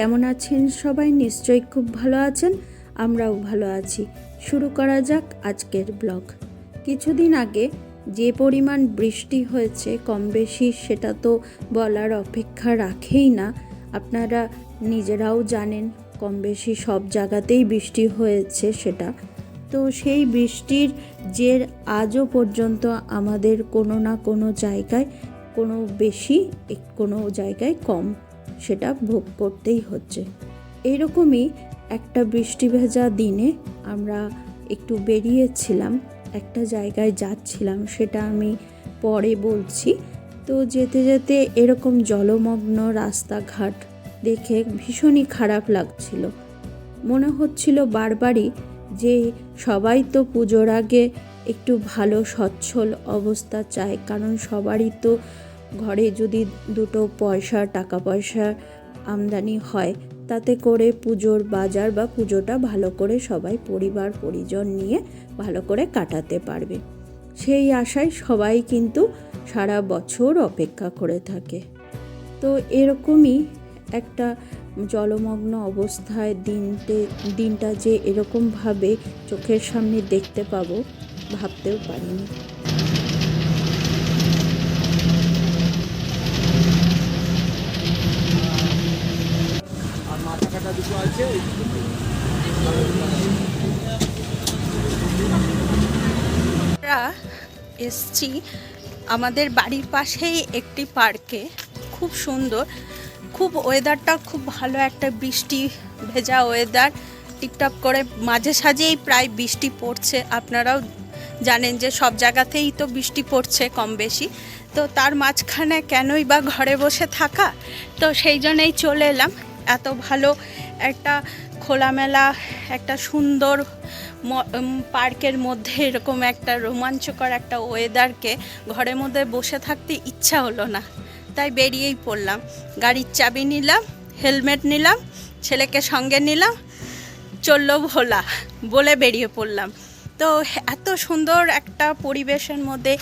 কেমন আছেন সবাই? নিশ্চয়ই খুব ভালো আছেন। আমরাও ভালো আছি। শুরু করা যাক আজকের ব্লগ। কিছুদিন আগে যে পরিমাণ বৃষ্টি হয়েছে কম বেশি সেটা তো বলার অপেক্ষা রাখেই না। আপনারা নিজেরাও জানেন কম বেশি সব জায়গাতেই বৃষ্টি হয়েছে সেটা। তো সেই বৃষ্টির জের আজও পর্যন্ত আমাদের কোনো না কোনো জায়গায়, কোনো বেশি, কোনো জায়গায় কম। সেটা ভোগ করতেই হচ্ছে। এইরকমই একটা বৃষ্টি ভেজা দিনে আমরা একটু বেরিয়েছিলাম, একটা জায়গায় যাচ্ছিলাম, সেটা আমি পরে বলছি। তো যেতে যেতে এরকম জলমগ্ন রাস্তাঘাট দেখে ভীষণই খারাপ লাগছিল। মনে হচ্ছিল বারবারই যে সবাই তো পুজোর আগে একটু ভালো, সচ্ছল অবস্থা চায়, কারণ সবারই তো ঘরে যদি দুটো পয়সা টাকা পয়সা আমদানি হয়, তাতে করে পুজোর বাজার বা পুজোটা ভালো করে সবাই পরিবার, পরিজন নিয়ে ভালো করে কাটাতে পারবে। সেই আশায় সবাই কিন্তু সারা বছর অপেক্ষা করে থাকে। তো এরকমই একটা জলমগ্ন অবস্থায় দিনতে, দিনটা যে এরকমভাবে চোখের সামনে দেখতে পাবো, ভাবতেও পারিনি। আর দুটো আছে এসছি আমাদের বাড়ির পাশেই একটি পার্কে। খুব সুন্দর। খুব ওয়েদারটা খুব ভালো, একটা বৃষ্টি ভেজা ওয়েদার। টিপটাপ করে মাঝে সাঝেই প্রায় বৃষ্টি পড়ছে। আপনারাও জানেন যে সব জায়গাতেই তো বৃষ্টি পড়ছে কম বেশি। তো তার মাঝখানে কেনই বা ঘরে বসে থাকা? তো সেই জন্যই চলে এলাম। এত ভালো একটা খোলামেলা, একটা সুন্দর পার্কের মধ্যে এরকম একটা রোমাঞ্চকর একটা ওয়েদারকে ঘরের মধ্যে বসে থাকতে ইচ্ছা হলো না। তাই বেরিয়েই পড়লাম। গাড়ির চাবি নিলাম, হেলমেট নিলাম, ছেলেকে সঙ্গে নিলাম, চলল ভোলা বলে বেরিয়ে পড়লাম। তো এত সুন্দর একটা পরিবেশের মধ্যে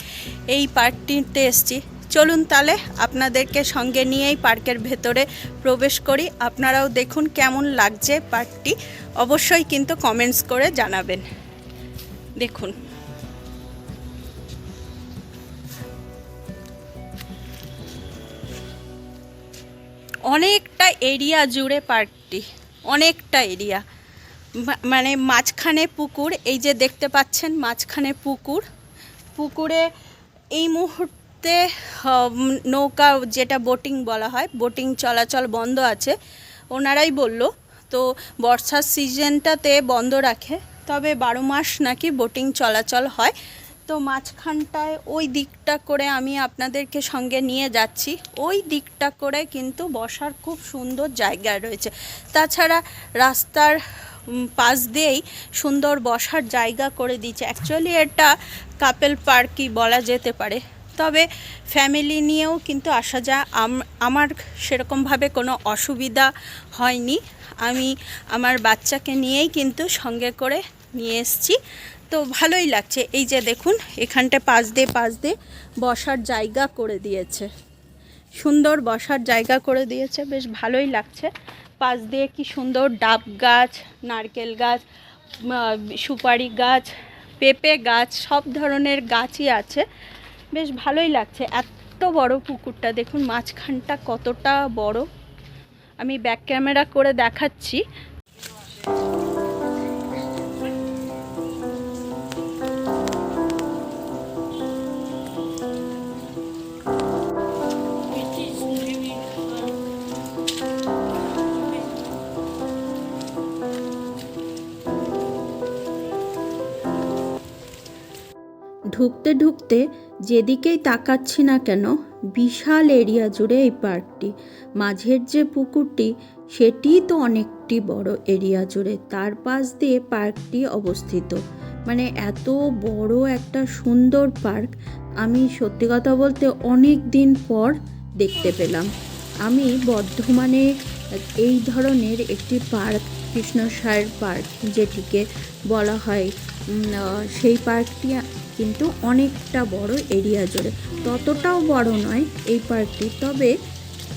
এই পার্কটিতে এসছি। চলুন তাহলে আপনাদেরকে সঙ্গে নিয়েই পার্কের ভেতরে প্রবেশ করি। আপনারাও দেখুন কেমন লাগছে পার্কটি। অবশ্যই কিন্তু কমেন্টস করে জানাবেন। দেখুন। অনেকটা এরিয়া জুড়ে পার্কটি। অনেকটা এরিয়া। মানে মাঝখানে পুকুর, এই যে দেখতে পাচ্ছেন মাঝখানে পুকুর। পুকুরে এই মুহূর্তে উম, নৌকা যেটা বোটিং বলা হয় বোটিং চলাচল বন্ধ আছে। ওনারাই বলল তো বর্ষার সিজনটাতে বন্ধ রাখে তবে বারো মাস নাকি বোটিং চলাচল হয়। তো মাঝখানটায় ওই দিকটা করে আমি আপনাদেরকে সঙ্গে নিয়ে যাচ্ছি। ওই দিকটা করে কিন্তু বসার খুব সুন্দর জায়গা রয়েছে। তাছাড়া রাস্তার পাশ দিয়েই সুন্দর বসার জায়গা করে দিয়েছে। অ্যাকচুয়ালি এটা কাপেল পার্কই বলা যেতে পারে। তবে ফ্যামিলি নিয়েও কিন্তু আসা যা আমার সেরকমভাবে কোনো অসুবিধা হয়নি। আমি আমার বাচ্চাকে নিয়েই কিন্তু সঙ্গে করে নিয়ে এসেছি। তো ভালোই লাগছে। এই যে দেখুন, এখানটা পাশ দিয়ে পাশ দিয়ে বসার জায়গা করে দিয়েছে। সুন্দর বসার জায়গা করে দিয়েছে। বেশ ভালোই লাগছে। পাশ দিয়ে কি সুন্দর ডাব গাছ, নারকেল গাছ সুপারি গাছ, পেঁপে গাছ, সব ধরনের গাছই আছে। বেশ ভালোই লাগছে। এত বড় পুকুরটা, দেখুন মাঝখানটা কতটা বড়। আমি ব্যাক ক্যামেরা করে দেখাচ্ছি। ঢুকতে ঢুকতে যেদিকেই তাকাচ্ছি না কেন, বিশাল এরিয়া জুড়ে এই পার্কটি। মাঝের যে পুকুরটি সেটিই তো অনেকটি বড় এরিয়া জুড়ে। তার পাশ দিয়ে পার্কটি অবস্থিত। মানে এত বড় একটা সুন্দর পার্ক, আমি সত্যি কথা বলতে অনেক দিন পর দেখতে পেলাম। আমি বর্ধমানে এই ধরনের একটি পার্ক কৃষ্ণসায়ের পার্ক, যেটিকে বলা হয় সেই পার্কটি কিন্তু অনেকটা বড় এরিয়া জুড়ে। ততটাও বড় নয় এই পার্কটি, তবে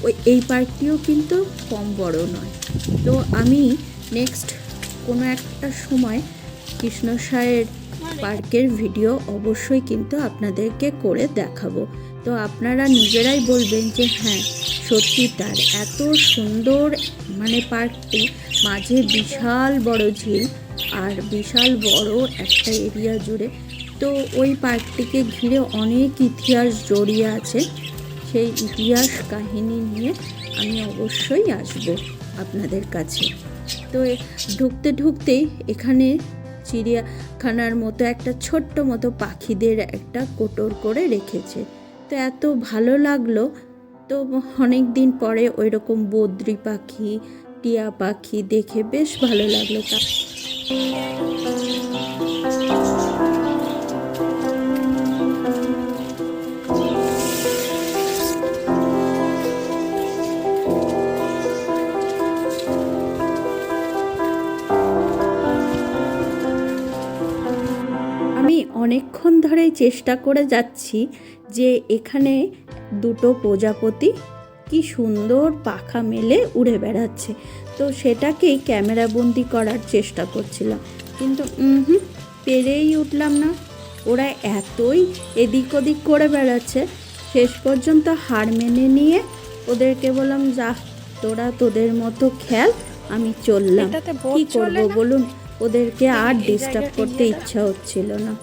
ওই, এই পার্কটিও কিন্তু কম বড় নয়। তো আমি নেক্সট কোনো একটা সময় কৃষ্ণসায়ের পার্কের ভিডিও অবশ্যই কিন্তু আপনাদেরকে করে দেখাবো। তো আপনারা নিজেরাই বলবেন যে হ্যাঁ সত্যি তার এত সুন্দর মানে পার্কটি, মাঝে বিশাল বড় ঝিল আর বিশাল বড় একটা এরিয়া জুড়ে তো ওই পার্কটিকে ঘিরে অনেক ইতিহাস জড়িয়ে আছে। সেই ইতিহাস কাহিনী নিয়ে আমি অবশ্যই আসব আপনাদের কাছে। তো ঢুকতে ঢুকতেই এখানে চিড়িয়াখানার মতো একটা ছোট্ট মতো পাখিদের একটা কোটর করে রেখেছে। তো এত ভালো লাগল। তো অনেক দিন পরে ওই রকম বদ্রি পাখি, টিয়া পাখি দেখে বেশ ভালো লাগল তা অনেকক্ষণ ধরেই চেষ্টা করে যাচ্ছি যে এখানে দুটো প্রজাপতি কি সুন্দর পাখা মেলে উড়ে বেড়াচ্ছে। তো সেটাকেই ক্যামেরাবন্দি করার চেষ্টা করছিলাম। কিন্তু হুম পেরেই উঠলাম না। ওরা এতই এদিক ওদিক করে বেড়াচ্ছে। শেষ পর্যন্ত হার মেনে নিয়ে ওদেরকে বললাম যা তোরা তোদের মতো খেল আমি চললাম। কি করব বলুন? ওদেরকে আর ডিস্টার্ব করতে ইচ্ছা হচ্ছিল না।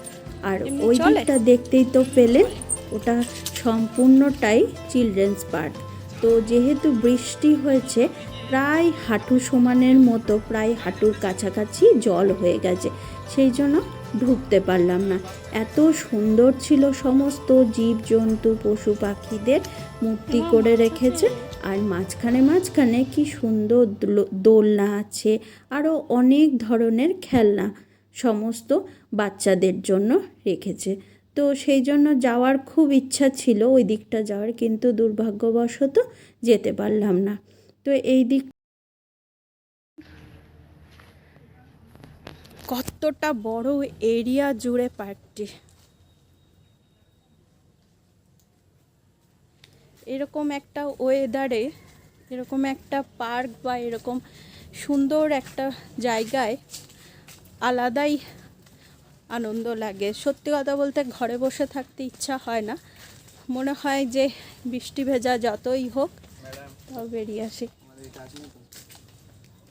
আর ওই? দিকটা দেখতেই তো পেলেন ওটা সম্পূর্ণটাই চিলড্রেন্স পার্ক তো যেহেতু বৃষ্টি হয়েছে প্রায় হাঁটু সমানের মতো প্রায় হাঁটুর কাছাকাছি জল হয়ে গেছে সেই জন্য ঢুকতে পারলাম না এত সুন্দর ছিল সমস্ত জীবজন্তু পশু পাখিদের মূর্তি করে রেখেছে আর মাঝখানে মাঝখানে কি সুন্দর দোল- দোলনা আছে আরও অনেক ধরনের খেলনা সমস্ত বাচ্চাদের জন্য রেখেছে। তো সেই জন্য যাওয়ার খুব ইচ্ছা ছিল ওই দিকটা যাওয়ার, কিন্তু দুর্ভাগ্যবশত যেতে পারলাম না। তো এই দিক কতটা বড় এরিয়া জুড়ে পার্কটি? এরকম একটা ওয়েদারে এরকম একটা পার্ক বা এরকম সুন্দর একটা জায়গায় আলাদাই আনন্দ লাগে। সত্যি কথা বলতে ঘরে বসে থাকতে ইচ্ছা হয় না। মনে হয় যে বৃষ্টি ভেজা যতই হোক, তাও বেরিয়ে আসি।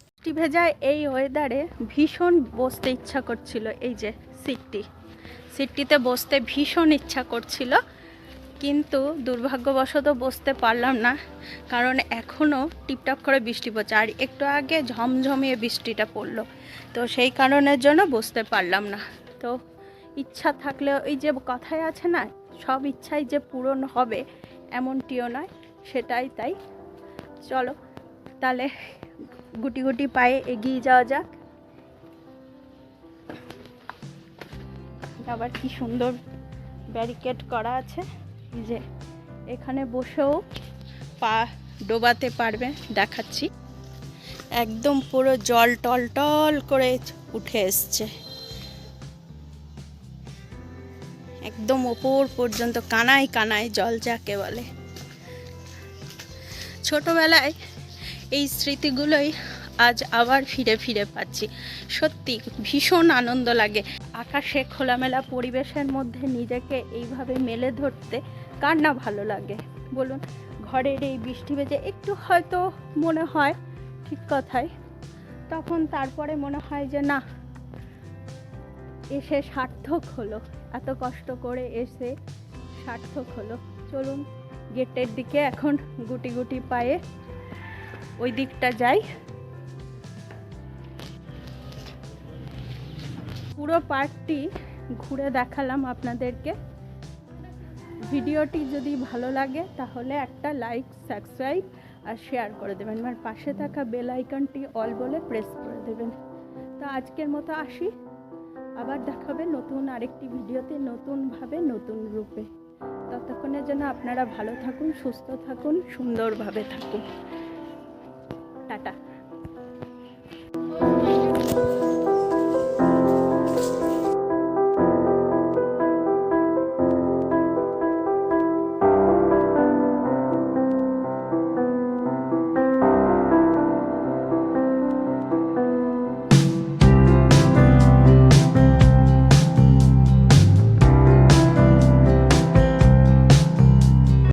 বৃষ্টি ভেজা এই ওয়েদারে ভীষণ বসতে ইচ্ছা করছিল এই যে সিটটি। সিটটিতে বসতে ভীষণ ইচ্ছা করছিল, কিন্তু দুর্ভাগ্যবশত বসতে পারলাম না, কারণ এখনও টিপটাপ করে বৃষ্টি পড়ছে। আর একটু আগে ঝমঝমিয়ে বৃষ্টিটা পড়ল, তো সেই কারণের জন্য বসতে পারলাম না। তো ইচ্ছা থাকলে ওই যে কথায় আছে না, সব ইচ্ছাই যে পূরণ হবে এমনটিও নয়, সেটাই তাই। চলো, তাহলে গুটি গুটি পায়ে এগিয়ে যাওয়া যাক। আবার কি সুন্দর ব্যারিকেড করা আছে যে এখানে বসেও পা ডোবাতে পারবে, দেখাচ্ছি। একদম পুরো জল টল টল করে উঠে এসছে। একদম ওপর পর্যন্ত কানায় কানায় জল যাকে বলে। ছোটবেলায় এই স্মৃতিগুলোই আজ আবার ফিরে ফিরে পাচ্ছি। সত্যি ভীষণ আনন্দ লাগে। আকাশে খোলামেলা পরিবেশের মধ্যে নিজেকে এইভাবে মেলে ধরতে কার না ভালো লাগে? বলুন, ঘরের এই বৃষ্টি ভেজে একটু হয়তো মনে হয় ঠিক কথাই। তখন তারপরে মনে হয় যে, না, এসে সার্থক হলো। এত কষ্ট করে এসে সার্থক হলো। চলুন, গেটের দিকে এখন গুটি গুটি পায়ে ওই দিকটা যাই। পুরো পার্কটি ঘুরে দেখালাম আপনাদেরকে। ভিডিওটি যদি ভালো লাগে, তাহলে একটা লাইক, সাবস্ক্রাইব আর শেয়ার করে দেবেন। আমার পাশে থাকা বেল আইকনটি অল বলে প্রেস করে দেবেন। তো আজকের মতো আসি। আবার দেখা হবে নতুন আরেকটি ভিডিওতে নতুনভাবে, নতুন রূপে। ততক্ষণের জন্য আপনারা ভালো থাকুন, সুস্থ থাকুন, সুন্দরভাবে থাকুন।